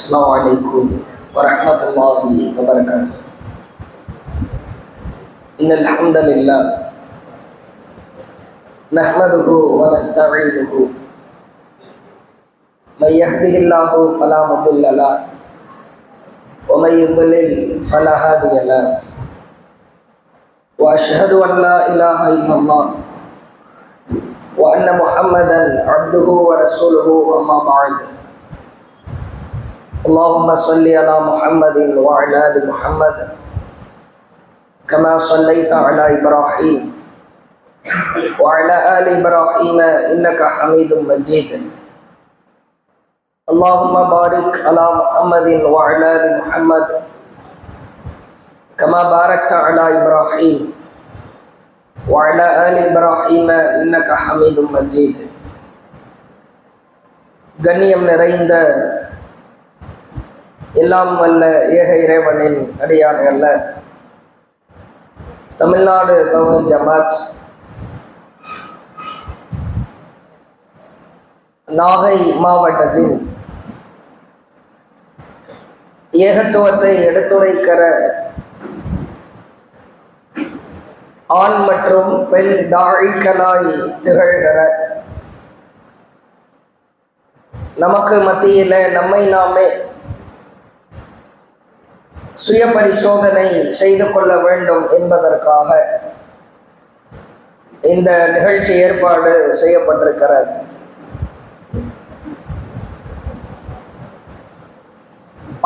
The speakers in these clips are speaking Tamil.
السلام عليكم ورحمة الله وبركاته. إن الحمد لله نحمده ونستعينه. من يهده الله فلا مضل له ومن يضلل فلا هادي له. وأشهد أن لا إله إلا الله وأن محمدا عبده ورسوله أما بعد. اللهم صل على محمد وعلى ال محمد كما صليت على ابراهيم وعلى ال ابراهيم انك حميد مجيد اللهم بارك على محمد وعلى ال محمد كما باركت على ابراهيم وعلى ال ابراهيم انك حميد مجيد கண்ணியம் நிறைந்த எல்லாம் வல்ல ஏக இறைவனின் அடியார்கள்ல. தமிழ்நாடு தௌஹீத் ஜமாத். நாகை மாவட்டத்தில் ஏகத்துவத்தை எடுத்துரைக்கிற ஆண் மற்றும் பெண் தாழிக்கலாய் திகழ்கிற நமக்கு மத்தியில நம்மை நாமே சுய பரிசோதனை செய்து கொள்ள வேண்டும் என்பதற்காக இந்த நிகழ்ச்சி ஏற்பாடு செய்யப்பட்டிருக்கிறது.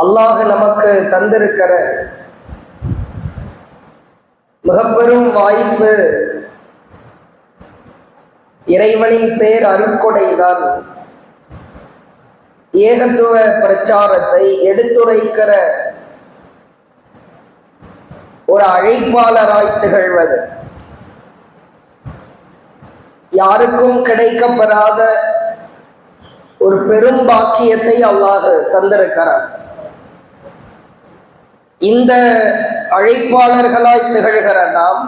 அல்லாஹ் நமக்கு தந்திருக்கிற மிகப்பெரும் வாய்ப்பு இறைவனின் பேர் அருட்கொடைதான் ஏகத்துவ பிரச்சாரத்தை எடுத்துரைக்கிற ஒரு அழைப்பாளராய் திகழ்வது. யாருக்கும் கிடைக்கப்பெறாத ஒரு பெரும் பாக்கியத்தை அல்லாஹ் தந்திருக்கிறார் இந்த அழைப்பாளர்களாய் திகழ்கிற நாம்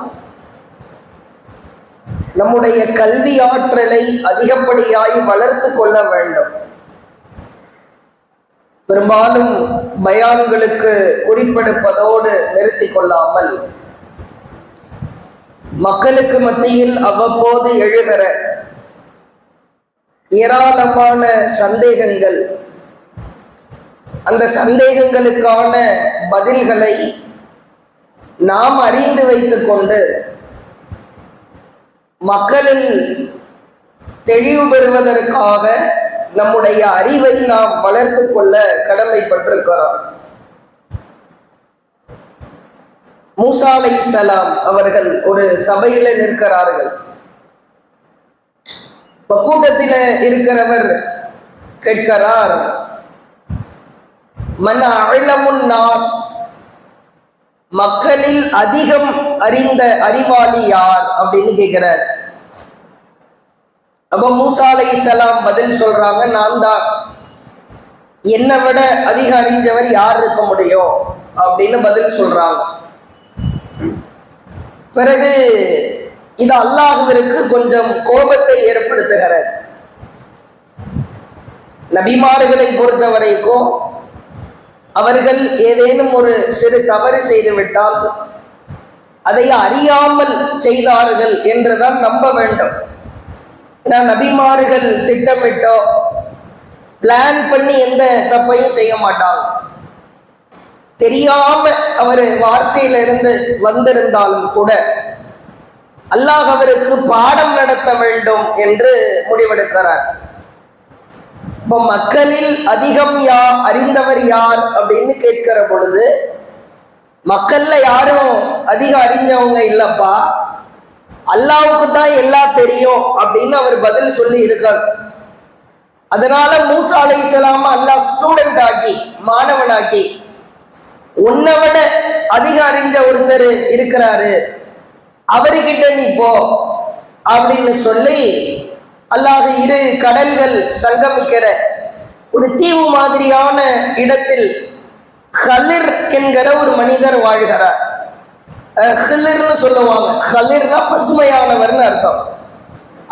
நம்முடைய கல்வி ஆற்றலை அதிகப்படியாய் வளர்த்து கொள்ள வேண்டும். பெரும்பாலும் பயான்களுக்கு குறிப்பெடுப்பதோடு நிறுத்தி கொள்ளாமல் மக்களுக்கு மத்தியில் அவ்வப்போது எழுகிற ஏராளமான சந்தேகங்கள் அந்த சந்தேகங்களுக்கான பதில்களை நாம் அறிந்து வைத்துக்கொண்டு மக்களில் தெளிவு பெறுவதற்காக நம்முடைய அறிவை நாம் வளர்த்து கொள்ள கடமைப்பட்டிருக்கிறோம். மூசா அலை சலாம் அவர்கள் ஒரு சபையில நிற்கிறார்கள். இப்ப கூட்டத்தில இருக்கிறவர் கேட்கிறார் மன அழமுன் நாஸ்? மக்களில் அதிகம் அறிந்த அறிவாளி யார்? அப்படின்னு கேட்கிறார். அப்ப மூசா அலை சலாம் பதில் சொல்றாங்க நான் தான். என்னை விட அதிக அறிஞ்சவர் யார் இருக்க முடியும்? அப்படின்னு பதில் சொல்றாங்க. பிறகு இது அல்லாஹுவிற்கு கொஞ்சம் கோபத்தை ஏற்படுத்துகிறது. நபிமார்களை பொறுத்த வரைக்கும் அவர்கள் ஏதேனும் ஒரு சிறு தவறு செய்து விட்டால் அதை அறியாமல் செய்தார்கள் என்றுதான் நம்ப வேண்டும். நான் நபிமார்கள் திட்டமிட்டோ பிளான் பண்ணி எந்த தப்பையும் செய்ய மாட்டாங்க. தெரியாம அவர் வார்த்தையில இருந்து வந்திருந்தாலும் கூட அல்லாஹ் அவருக்கு பாடம் நடத்த வேண்டும் என்று முடிவெடுக்கிறார். இப்போ மக்களில் அதிகம் யா அறிந்தவர் யார் அப்படின்னு கேட்கிற பொழுது மக்கள்ல யாரும் அதிகம் அறிஞ்சவங்க இல்லப்பா. அல்லாவுக்கு தான் எல்லாம் தெரியும் அப்படின்னு அவர் பதில் சொல்லி இருக்கார். அதனால மூசா அலை இஸ்லாம அல்லாஹ் ஸ்டூடெண்ட் ஆக்கி மாணவனாக்கி உன்னை விட அதிக அறிஞ்ச ஒருத்தர் இருக்கிறாரு. அவர்கிட்ட நீ போ அப்படின்னு சொல்லி அல்லாஹ் இரு கடல்கள் சங்கமிக்கிற ஒரு தீவு மாதிரியான இடத்தில் ஹலிர் என்கிற ஒரு மனிதர் வாழ்கிறார். ஹிலிர்னு சொல்லுவாங்க. ஹலிர்னா பசுமையானவர்னு அர்த்தம்.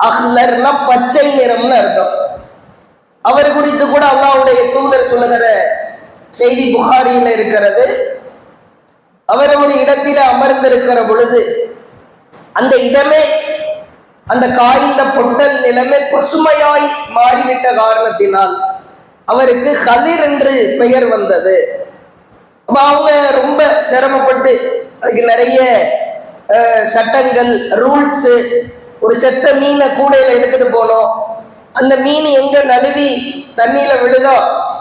அஹ்லர்னா பச்சை நிறம்னு அர்த்தம். அவர் குறித்து கூட அல்லாவுடைய தூதர் சொல்லுகிற செய்தி புகாரியில் இருக்கிறது. அவர் ஒரு இடத்தில் அமர்ந்திருக்கிற பொழுது அந்த இடமே அந்த காய்ந்த பொட்டல் நிலமே பசுமையாய் மாறிவிட்ட காரணத்தினால் அவருக்கு ஹலிர் என்று பெயர் வந்தது. அப்ப அவங்க ரொம்ப சிரமப்பட்டு அதுக்கு நிறைய சட்டங்கள் ரூல்ஸ் ஒரு செத்த மீனை கூடையில எடுத்துட்டு போனோம். அந்த மீன் எங்க நழுவி தண்ணியில விழுதோ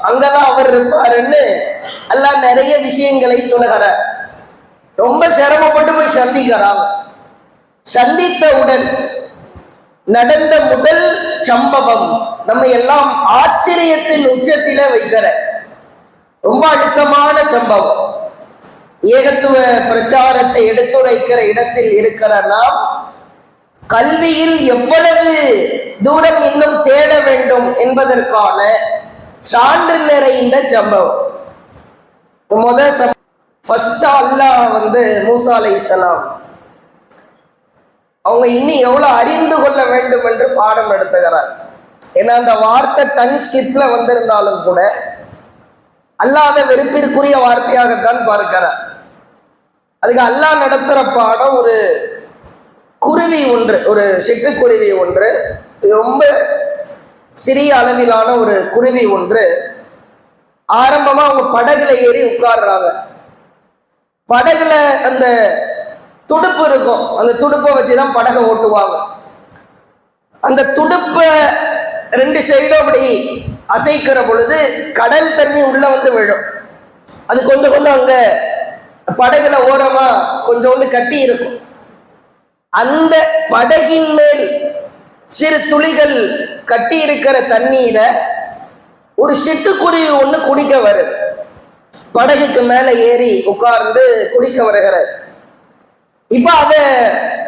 அங்கதான் அவர் இருப்பாருன்னு எல்லாம் நிறைய விஷயங்களை சொல்லுகிறார். ரொம்ப சிரமப்பட்டு போய் சந்திக்கிறாங்க சந்தித்தவுடன் நடந்த முதல் சம்பவம் நம்ம எல்லாம் ஆச்சரியத்தின் உச்சத்தில வைக்கிற ரொம்ப அழுத்தமான சம்பவம். ஏகத்துவ பிரச்சாரத்தை எடுத்துரைக்கிற இடத்தில் இருக்கிற நாம் கல்வியில் எவ்வளவு தூரம் இன்னும் தேட வேண்டும் என்பதற்கான சான்று நிறைந்த சம்பவம். முதல் ஃபர்ஸ்ட் அல்லாஹ் வந்து மூசா இஸ்லாம் அவங்க இன்னும் எவ்வளவு அறிந்து கொள்ள வேண்டும் என்று பாடம் எடுத்துகிறார் ஏன்னா அந்த வார்த்தை டன் ஸ்லிப்ல வந்திருந்தாலும் கூட அல்லாத வெறுப்பிற்குரிய வார்த்தையாகத்தான் பார்க்கிறார். அதுக்கு அல்லாஹ் நடத்துகிற பாடம் ஒரு குருவி ஒன்று ஒரு சிட்டுக்குருவி ஒன்று. இது ரொம்ப சிறிய அளவிலான ஒரு குருவி ஒன்று. ஆரம்பமாக அவங்க படகுல ஏறி உட்கார்றாங்க. படகுல அந்த துடுப்பு இருக்கும். அந்த துடுப்பை வச்சு தான் படகை ஓட்டுவாங்க. அந்த துடுப்பை ரெண்டு சைடும் அப்படி அசைக்கிற பொழுது கடல் தண்ணி உள்ள வந்து விழும். அது கொஞ்சம் கொஞ்சம் அங்கே படகுல ஓரமா கொஞ்சோண்டு கட்டி இருக்கும். அந்த படகின் மேல் சிறு துளிகள் கட்டி இருக்கிற தண்ணீரை ஒரு சிட்டுக்குருவி ஒண்ணு குடிக்க வருது படகுக்கு மேல ஏறி உட்கார்ந்து குடிக்க வருகிறார். இப்ப அத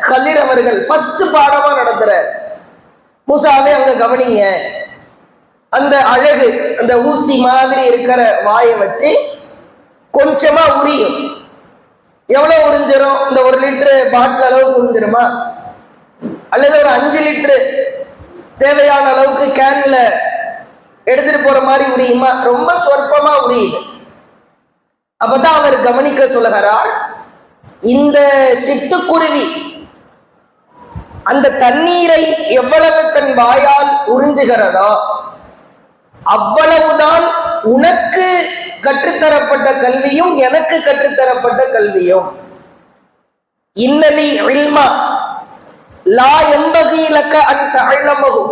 கல்லீர் அவர்கள் ஃபர்ஸ்ட் பாடமா நடத்துறார். மூசாவே அங்க கவனிங்க. அந்த அழகு அந்த ஊசி மாதிரி இருக்கிற வாயை வச்சு கொஞ்சமா உரியும். எவ்வளவு உறிஞ்சிரும்? இந்த ஒரு லிட்டரு பாட்டில் அளவுக்கு உறிஞ்சிருமா? அல்லது ஒரு அஞ்சு லிட்டரு தேவையான அளவுக்கு கேன்ல எடுத்துட்டு போற மாதிரி உரியுமா? ரொம்ப சொற்பமா உரியுது. அப்பதான் அவர் கவனிக்க சொல்லுகிறார் இந்த சிட்டுக்குருவி அந்த தண்ணீரை எவ்வளவு தன் வாயால் உறிஞ்சுகிறதோ அவ்வளவுதான் உனக்கு கற்றுத்தரப்பட்ட கல்வியும் எனக்கு கற்றுத்தரப்பட்ட கல்வியும். இன்னலி இல்மா லா எம்பகி லக்க அந்த அழமகு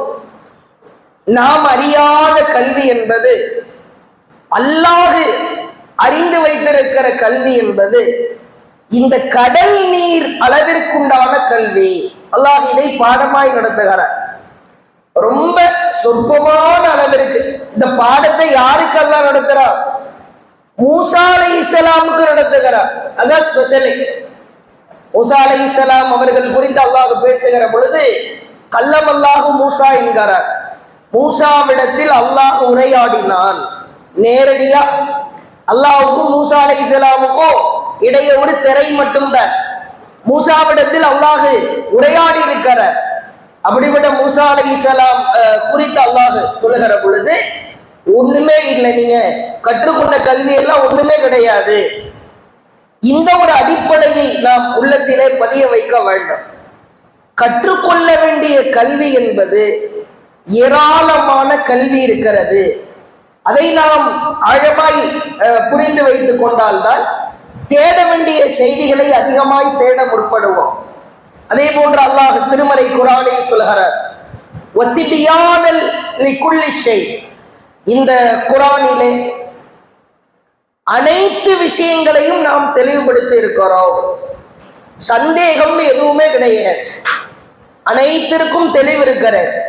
நாம் அறியாத கல்வி என்பது அல்லாது அறிந்து வைத்திருக்கிற கல்வி என்பது இந்த கடல் நீர் அளவிற்குண்டான கல்வி. அல்லாஹ் இதை பாடமாய் நடத்துகிறார். ரொம்ப சொற்பமான அளவிற்கு இந்த பாடத்தை யாருக்கெல்லாம் நடத்துறார் மூசா அலை இஸ்லாமுக்கு நடத்துகிறார். அதான் ஸ்பெஷலி மூசா அலை இஸ்லாம் அவர்கள் குறித்து அல்லாஹ் பேசுகிற பொழுது கல்லம் அல்லாஹு மூசா என்கிறார். மூசாவிடத்தில் அல்லாஹ் உரையாடினான். நேரடியா அல்லாஹுக்கும் மூசா அலை இஸ்லாமுக்கும் இடையே ஒரு திரை மட்டும்தான். மூசாவிடத்தில் அல்லாஹு உரையாடி இருக்கிறார். அப்படிப்பட்ட மூசா அலை இஸ்லாம் குறித்து அல்லாஹு சொல்லுகிற பொழுது ஒண்ணுமே இல்லை நீங்க. கற்றுக்கொண்ட கல்வி எல்லாம் ஒண்ணுமே கிடையாது. இந்த ஒரு அடிப்படையை நாம் உள்ளத்திலே பதிய வைக்க வேண்டும். கற்றுக்கொள்ள வேண்டிய கல்வி என்பது ஏராளமான கல்வி இருக்கிறது. அதை நாம் ஆழமாய் புரிந்து வைத்துக் கொண்டால்தான் தேட வேண்டிய செய்திகளை அதிகமாய் தேட முற்படுவோம். அதே போன்று அல்லாஹ் திருமறை குரானில் சொல்கிறார் ஒத்திபியானல் லிக்குள்ளி ஷெய் இந்த குரானிலே அனைத்து விஷயங்களையும் நாம் தெளிவுபடுத்தி இருக்கிறோம். சந்தேகம் எதுவுமே கிடையாது. அனைத்திற்கும் தெளிவு இருக்கிறது.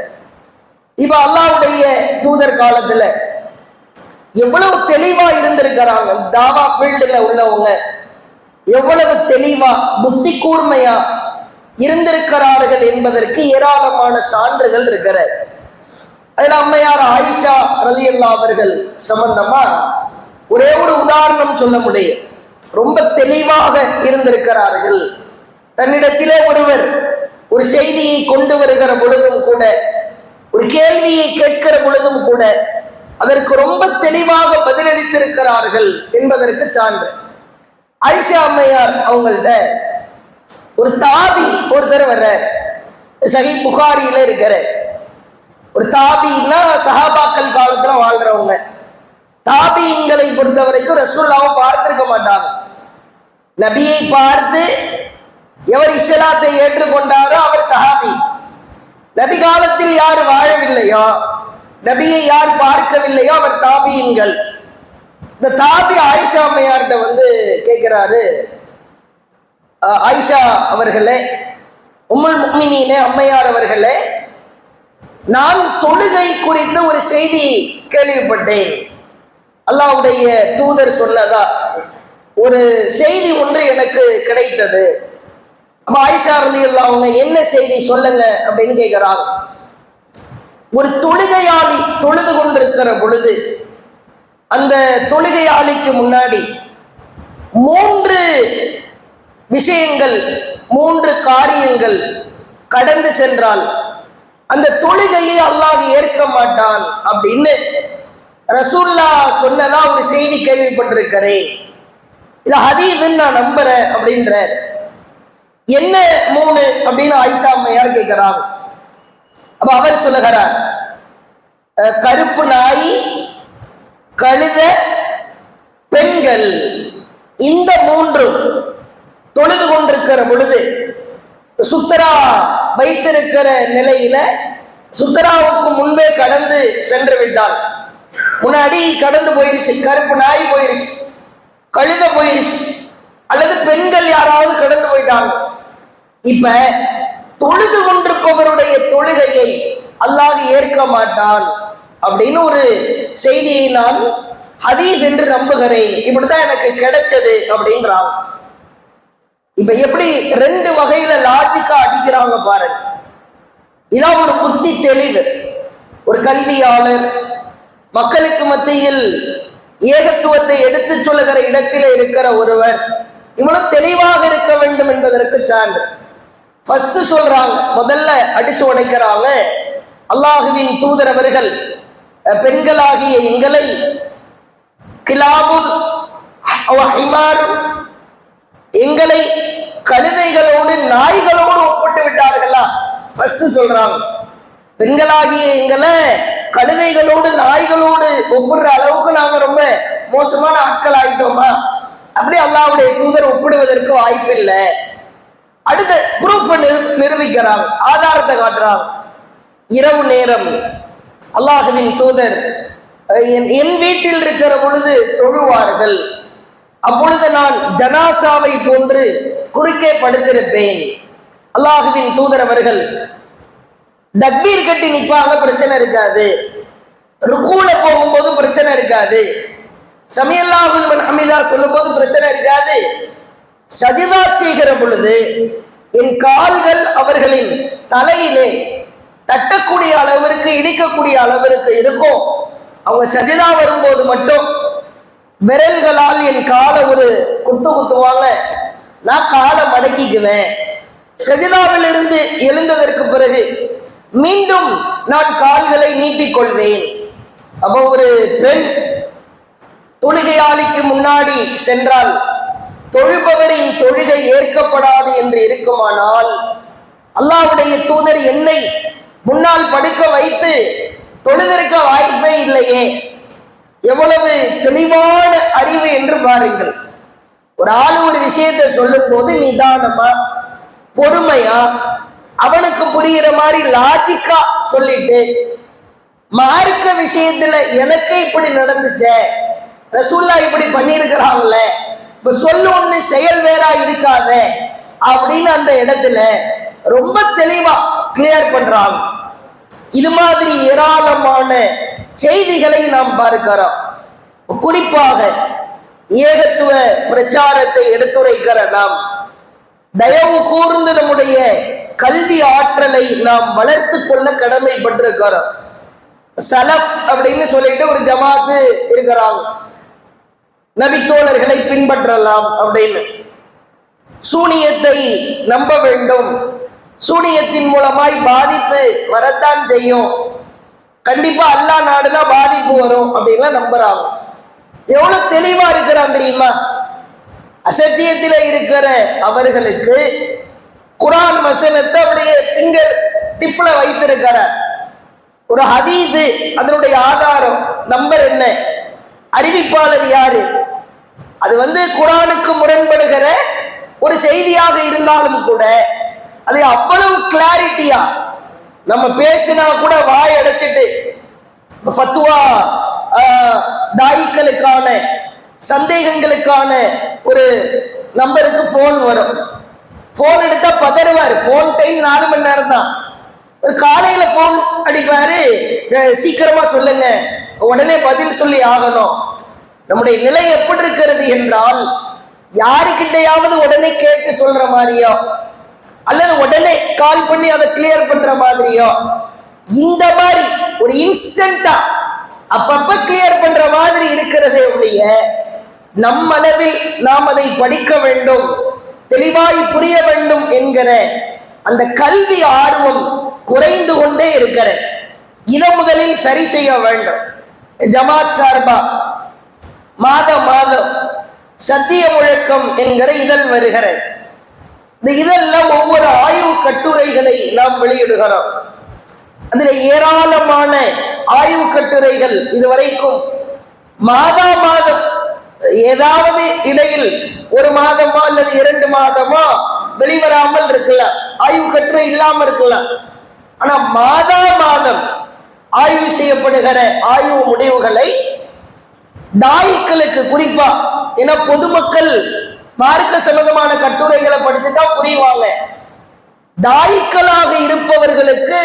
இப்ப அல்லாவுடைய தூதர் காலத்துல எவ்வளவு தெளிவா இருந்திருக்கிறாங்க. தாவா ஃபீல்டுல உள்ளவங்க எவ்வளவு தெளிவா புத்தி கூர்மையா இருந்திருக்கிறார்கள் என்பதற்கு ஏராளமான சான்றுகள் இருக்கிறது. அதுல அம்மையார் ஆயிஷா ரலியல்லா அவர்கள் சம்பந்தமா ஒரே ஒரு உதாரணம் சொல்ல முடியும். ரொம்ப தெளிவாக இருந்திருக்கிறார்கள். தன்னிடத்திலே ஒருவர் ஒரு செய்தியை கொண்டு வருகிற பொழுதும் கூட ஒரு கேள்வியை கேட்கிற பொழுதும் கூட அதற்கு ரொம்ப தெளிவாக பதிலளித்திருக்கிறார்கள் என்பதற்கு சான்று. ஐஷா அம்மையார் அவங்கள்ட்ட ஒரு தாபி ஒருத்தர் வர்றார். சஹி புகாரியில இருக்கிற ஒரு தாபின்னா சஹாபாக்கள் காலத்துல வாழ்றவங்க. தாபியங்களை பொறுத்த வரைக்கும் ரசூல்லாவும் பார்த்திருக்க மாட்டாங்க. நபியை பார்த்து எவர் இஸ்லாத்தை ஏற்றுக்கொண்டாரோ அவர் சஹாபி. நபி காலத்தில் யார் வாழவில்லையோ நபியை யார் பார்க்கவில்லையோ அவர் தாபியின்கள். இந்த தாபி ஆயிஷா அம்மையார்கிட்ட வந்து கேட்கிறாரு ஆயிஷா அவர்களே உம்முல் முக்மினே அம்மையார் அவர்களே நான் தொழுகை குறித்து ஒரு செய்தி கேள்விப்பட்டேன். அல்லாவுடைய தூதர் சொன்னதா ஒரு செய்தி ஒன்று எனக்கு கிடைத்தது. அப்ப ஆயிஷா ரலி அவங்க என்ன செய்தி சொல்லுங்க அப்படின்னு கேட்கிறாங்க ஒரு தொழுகையாளி தொழுது கொண்டிருக்கிற பொழுது அந்த தொழுகையாளிக்கு முன்னாடி மூன்று விஷயங்கள் மூன்று காரியங்கள் கடந்து சென்றால் அந்த தொழுகையை அல்லாஹ் ஏற்க மாட்டான் அப்படின்னு ரசூல்லா சொன்னதா ஒரு செய்தி கேள்விப்பட்டிருக்கிறேன். இது ஹதீதுன்னு நான் நம்புறேன் அப்படின்ற என்ன மூணு அப்படின்னு ஆயிஷா அம்மையார் கேட்கிறாங்க அப்ப அவர் சொல்லுகிறார் கருப்பு நாய் கழுத பெண்கள் இந்த மூன்றும் தொழுது கொண்டிருக்கிற பொழுது சுத்தரா வைத்திருக்கிற நிலையில சுத்தராவுக்கு முன்பே கடந்து சென்று விட்டால் முன்னாடி கடந்து போயிருச்சு கருப்பு நாய் போயிருச்சு கழுத போயிருச்சு அல்லது பெண்கள் யாராவது கடந்து போயிட்டாங்க. இப்ப தொழுது கொண்டிருப்பவருடைய தொழுகையை அல்லாஹ் ஏற்க மாட்டான் அப்படின்னு ஒரு செய்தியை நான் ஹதீஸ் என்று நம்புகிறேன். இப்படித்தான் எனக்கு கிடைச்சது அப்படின்றான் இப்ப எப்படி ரெண்டு வகையில லாஜிக்கா அடிக்கிறாங்க பாருங்க. இதான் ஒரு புத்தி தெளிவு. ஒரு கல்வியாளர் மக்களுக்கு மத்தியில் ஏகத்துவத்தை எடுத்துச் சொல்லுகிற இடத்திலே இருக்கிற ஒருவர் இவ்வளவு தெளிவாக இருக்க வேண்டும் என்பதற்கு சான்று. ஃபர்ஸ்ட் சொல்றாங்க முதல்ல அடிச்சு உடைக்கிறாங்க. அல்லாஹுவின் தூதரவர்கள் பெண்களாகிய எங்களை கிலாபுன் அவ எங்களை கழுதைகளோடு நாய்களோடு ஒப்பிட்டு விட்டார்களா? ஃபர்ஸ்ட் சொல்றாங்க. பெண்களாகிய எங்களை கழுதைகளோடு நாய்களோடு ஒப்பிடுற அளவுக்கு நாம ரொம்ப மோசமான ஆட்கள் ஆயிட்டோமா அப்படி அல்லாவுடைய தூதர் ஒப்பிடுவதற்கு வாய்ப்பில்லை. அடுத்த ப்ரூஃப் நிரூபிக்கிறாங்க ஆதாரத்தை காட்டுறாங்க இரவு நேரம். அல்லாஹுவின் தூதர் என் என் வீட்டில் இருக்கிற பொழுது தொழுவார்கள். அப்பொழுது நான் ஜனாசாவை போன்று குறுக்கே படுத்திருப்பேன். அல்லாஹுவின் தூதர் அவர்கள் தக்பீர் கட்டி நிற்பாங்க பிரச்சனை இருக்காது. ருக்கூல போகும்போது பிரச்சனை இருக்காது. சமியல்லாஹுல் ஹமிதா சொல்லும்போது பிரச்சனை இருக்காது. சஜிதா செய்கிற பொழுது என் கால்கள் அவர்களின் தலையிலே தட்டக்கூடிய அளவிற்கு இடிக்கக்கூடிய அளவிற்கு இருக்கும். அவங்க சஜிதா வரும்போது மட்டும் விரல்களால் என் காலை ஒரு குத்து குத்துவாங்க. நான் காலை மடக்கிக்குவேன். சஜிதாவில் இருந்து எழுந்ததற்கு பிறகு மீண்டும் நான் கால்களை நீட்டிக்கொள்வேன். அப்போ ஒரு பெண் தொழுகையாளிக்கு முன்னாடி சென்றால் தொழுபவரின் தொழுகை ஏற்கப்படாது என்று இருக்குமானால் அல்லாவுடைய தூதர் என்னை முன்னால் படுக்க வைத்து தொழுதற்க வாய்ப்பே இல்லையே. எவ்வளவு தெளிவான அறிவு என்று பாருங்கள். ஒரு ஆளு ஒரு விஷயத்தை சொல்லும் போது நிதானமா பொறுமையா அவனுக்கு புரிகிற மாதிரி லாஜிக்கா சொல்லிட்டு மார்க்க விஷயத்துல எனக்கு இப்படி நடந்துச்சே ரசூல்லா இப்படி பண்ணியிருக்கிறாங்கள இப்ப சொல்ல ஒண்ணு செயல் வேறா இருக்காதே அப்படின்னு அந்த இடத்துல ரொம்ப தெளிவா கிளியர் பண்றாங்க. இது மாதிரி ஏராளமான செய்திகளை நாம் பார்க்கிறோம். குறிப்பாக ஏகத்துவ பிரச்சாரத்தை எடுத்துரைக்கிற நாம் தயவு கூர்ந்து நம்முடைய கல்வி ஆற்றலை நாம் வளர்த்து கொள்ள கடமைப்பட்டிருக்கிறோம். சலஃப் அப்படின்னு சொல்லிட்டு ஒரு ஜமாத்து இருக்கிறாங்க. நபித்தோழர்களை பின்பற்றலாம் அப்படின்னு. சூனியத்தை நம்ப வேண்டும். சூனியத்தின் மூலமாய் பாதிப்பு வரத்தான் செய்யும். கண்டிப்பா அல்லா நாடுனா பாதிப்பு வரும் அப்படின்லாம் நம்புறாங்க. எவ்வளவு தெளிவா இருக்கிறான் தெரியுமா? அசத்தியத்தில இருக்கிற அவர்களுக்கு குரான் வசனத்தை அப்படியே ஃபிங்கர் டிப்ல வைத்திருக்கிறார். ஒரு ஹதீது அதனுடைய ஆதாரம் நம்பர் என்ன? அறிவிப்பாளர் யாரு? அது வந்து குரானுக்கு முரண்படுகிற ஒரு செய்தியாக இருந்தாலும் கூட அது அவ்வளவு கிளாரிட்டியா நம்ம பேசினா கூட வாய் அடைச்சிட்டு ஃபத்துவா தாயிக்களுக்கான சந்தேகங்களுக்கான ஒரு நம்பருக்கு ஃபோன் வரும். ஃபோன் எடுத்தா பதறுவார். ஃபோன் டைம் நாலு மணி நேரம் தான். ஒரு காலையில ஃபோன் அடிப்பாரு. சீக்கிரமா சொல்லுங்க. உடனே பதில் சொல்லி ஆகணும். நம்முடைய நிலை எப்படி இருக்கிறது என்றால் யாருக்கிட்டையாவது உடனே கேட்டு சொல்ற மாதிரியோ அல்லது உடனே கால் பண்ணி அதை கிளியர் பண்ற மாதிரியோ? இந்த மாதிரி ஒரு இன்ஸ்டன்டா அப்பப்ப கிளியர் பண்ற மாதிரி இருக்கிறதே ஒழிய நம்மளவில் நாம் அதை படிக்க வேண்டும் தெளிவாய் புரிய வேண்டும் என்கிற அந்த கல்வி ஆர்வம் குறைந்து கொண்டே இருக்கிற இதை முதலில் சரி செய்ய வேண்டும். ஜமாத் சார்பா மாதம் மாதம் சத்திய முழக்கம் என்கிற இதழ் வருகிறேன் இந்த இதெல்லாம் ஒவ்வொரு ஆய்வு கட்டுரைகளை நாம் வெளியிடுகிறோம். அதில் ஏராளமான ஆய்வு கட்டுரைகள் இதுவரைக்கும் மாதா மாதம் ஏதாவது இடையில் ஒரு மாதமா அல்லது இரண்டு மாதமா வெளிவராமல் இருக்கலாம். ஆய்வு கட்டுரை இல்லாம இருக்கலாம். ஆனா மாதா மாதம் ஆய்வு செய்யப்படுகிற ஆய்வு முடிவுகளை நாய்க்களுக்கு குறிப்பா ஏன்னா பொதுமக்கள் மார்க்க சம்பந்தமான கட்டுரைகளை படிச்சுதான் புரிவாங்க. தாயிக்களாக இருப்பவர்களுக்கு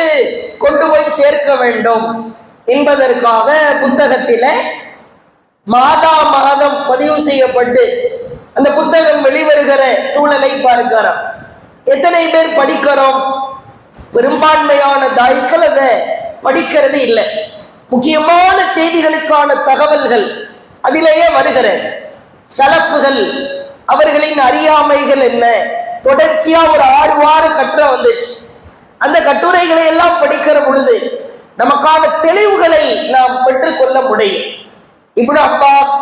கொண்டு போய் சேர்க்க வேண்டும் என்பதற்காக புத்தகத்தில மாதா மாதம் பதிவு செய்யப்பட்டு அந்த புத்தகம் வெளிவருகிற சூழலை பார்க்கிறோம். எத்தனை பேர் படிக்கிறோம்? பெரும்பான்மையான தாய்க்கள் அதை படிக்கிறது இல்லை. முக்கியமான செய்திகளுக்கான தகவல்கள் அதிலேயே வருகிற சலப்புகள் அவர்களின் அறியாமைகள் என்ன? தொடர்ச்சியா ஒரு ஆறு வார கட்டுரை வந்துச்சு. அந்த கட்டுரைகளை எல்லாம் படிக்கிற பொழுது நமக்கான தெளிவுகளை நாம் பெற்றுக்கொள்ள முடியும். இப்னு அப்பாஸ்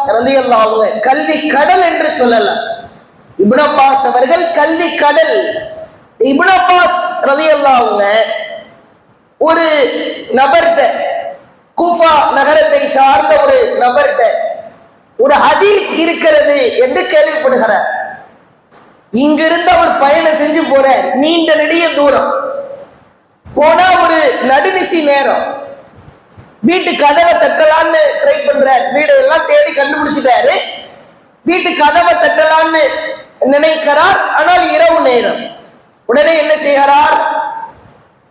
அவங்க கல்வி கடல் என்று சொல்லலாம் இப்னு அப்பாஸ் அவர்கள் கல்வி கடல். இப்னு அப்பாஸ் அவங்க ஒரு நபர்கிட்ட கூஃபா நகரத்தை சார்ந்த ஒரு நபர்கிட்ட ஒரு ஹதீஸ் இருக்கிறது என்று கேள்விப்படுகிறார். இங்கிருந்து அவர் பயணம் செஞ்சு போறார் நீண்ட நெடிய தூரம். போனா ஒரு நடுநிசி நேரம். வீட்டு கதவை தட்டலான்னு ட்ரை பண்றார். வீடு எல்லாம் தேடி கண்டுபிடிச்சிட்டாரு. வீட்டு கதவை தட்டலான்னு நினைக்கிறார். ஆனால் இரவு நேரம். உடனே என்ன செய்கிறார்?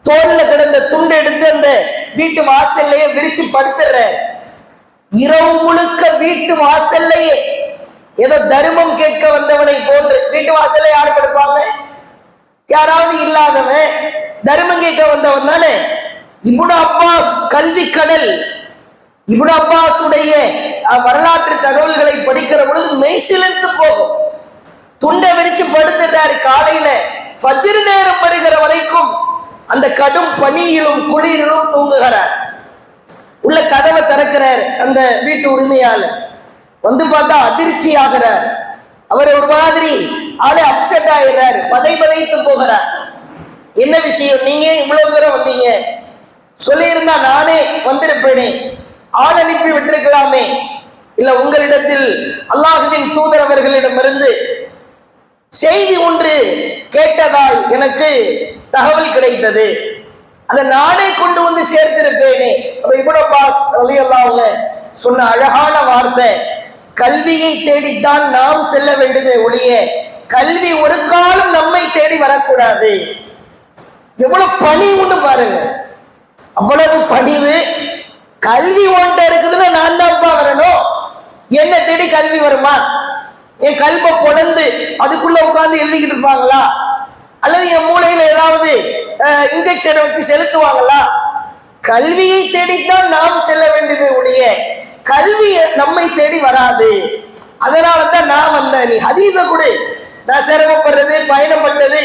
தோல்ல கிடந்த துண்டு எடுத்து அந்த வீட்டு வாசல்லையே விரிச்சு படுத்துறார். இரவு முழுக்க வீட்டு வாசல்லையே. ஏதோ தர்மம் கேட்க வந்தவனை போன்று. வீட்டு வாசல்ல யார் படுப்பாங்க? யாராவது இல்லாதவன். தர்மம் கேட்க வந்தவன் தானே? இப்னு அப்பாஸ் கல்வி கடல். இப்னு அப்பாசுடைய வரலாற்று தகவல்களை படிக்கிற பொழுது மெய்சிலிருந்து போகும். துண்டை விரிச்சு படுத்துட்டாரு காலையில. ஃபஜ்ர் நேரம் வருகிற வரைக்கும் அந்த கடும் பனியிலும் குளிரிலும் தூங்குகிறார். உள்ள கதவை திறக்கிறார் அந்த வீட்டு உரிமையாளர். வந்து பார்த்தா அதிர்ச்சி ஆகிறார் அவர் ஒரு மாதிரி ஆளே அப்செட் ஆயிடுறாரு. பதை பதைத்து போகிறார். என்ன விஷயம்? நீங்க இவ்வளவு தூரம் வந்தீங்க? சொல்லியிருந்தா நானே வந்திருப்பேனே. ஆள் அனுப்பி விட்டிருக்கலாமே. இல்ல உங்களிடத்தில் அல்லாஹுவின் தூதர் அவர்களிடமிருந்து செய்தி ஒன்று கேட்டதால் எனக்கு தகவல் கிடைத்தது. அதை நானே கொண்டு வந்து சேர்த்திருப்பேனே. அப்ப இவ்வளோ பாஸ் ரலியல்லாஹு அன்ஹு சொன்ன அழகான வார்த்தை கல்வியை தேடித்தான் நாம் செல்ல வேண்டுமே ஒழிய கல்வி ஒரு காலம் நம்மை தேடி வரக்கூடாது. எவ்வளவு பணி உண்டு பாருங்க. அவ்வளவு பணிவு கல்வி ஒன்றை இருக்குதுன்னா நான் தான்ப்பா வரணும். என்ன தேடி கல்வி வருமா? என் கல்வை பொழந்து அதுக்குள்ள உட்கார்ந்து எழுதிக்கிட்டு இருப்பாங்களா? அல்லது என் மூளையில ஏதாவது இன்ஜெக்ஷனை வச்சு செலுத்துவாங்களா? கல்வியை தேடித்தான் நாம் செல்ல வேண்டுமே உடைய கல்வி நம்மை தேடி வராது. அதனால தான் நான் வந்தேன். நீ ஹதீத கொடு. நான் சிரமப்படுறது பயணம் பண்ணது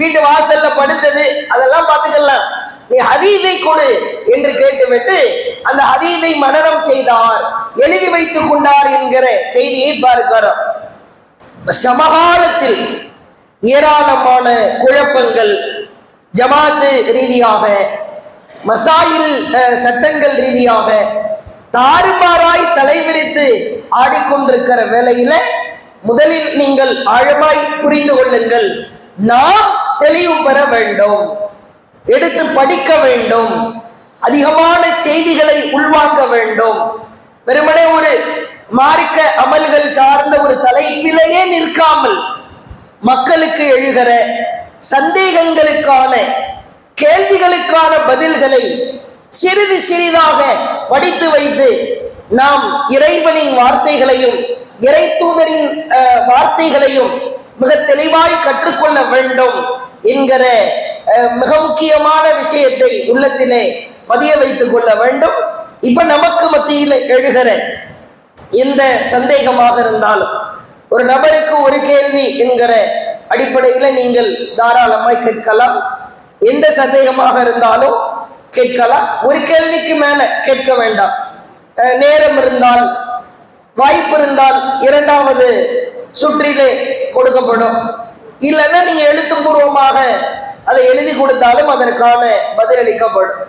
வீட்டு வாசல்ல படுத்தது அதெல்லாம் பார்த்துக்கலாம் நீ ஹதீதை கொடு என்று கேட்டுவிட்டு அந்த ஹதீதை மனநம் செய்தார். எழுதி வைத்துக் கொண்டார் என்கிற செய்தியை பார்க்கிறோம். சமகாலத்தில் ஏராளமான குழப்பங்கள் ஜமாத்து ரீதியாக மசாயில் சட்டங்கள் ரீதியாக தாறுமாறாய் தலைவிரித்து ஆடிக்கொண்டிருக்கிற வேலையில முதலில் நீங்கள் ஆழமாய் புரிந்து கொள்ளுங்கள். நாம் தெளிவு பெற வேண்டும். எடுத்து படிக்க வேண்டும். அதிகமான செய்திகளை உள்வாங்க வேண்டும். வெறுமனே ஒரு மார்க்க அமல்கள் சார்ந்த ஒரு தலைப்பிலேயே நிற்காமல் மக்களுக்கு எழுகிற சந்தேகங்களுக்கான கேள்விகளுக்கான பதில்களை சிறிது சிறிதாக படித்து வைத்து நாம் இறைவனின் வார்த்தைகளையும் இறை தூதரின் வார்த்தைகளையும் மிக தெளிவாய் கற்றுக்கொள்ள வேண்டும் என்கிற மிக முக்கியமான விஷயத்தை உள்ளத்திலே பதிய வைத்துக் கொள்ள வேண்டும். இப்ப நமக்கு மத்தியில் எழுகிற எந்த சந்தேகமாக இருந்தாலும் ஒரு நபருக்கு ஒரு கேள்வி என்கிற அடிப்படையில நீங்கள் தாராளமாய் கேட்கலாம். எந்த சந்தேகமாக இருந்தாலும் கேட்கலாம். ஒரு கேள்விக்கு மேல கேட்க வேண்டாம். நேரம் இருந்தால் வாய்ப்பு இருந்தால் இரண்டாவது சுற்றிலே கொடுக்கப்படும். இல்லைன்னா நீங்க எழுத்துப்பூர்வமாக அதை எழுதி கொடுத்தாலும் அதற்கான பதிலளிக்கப்படும்.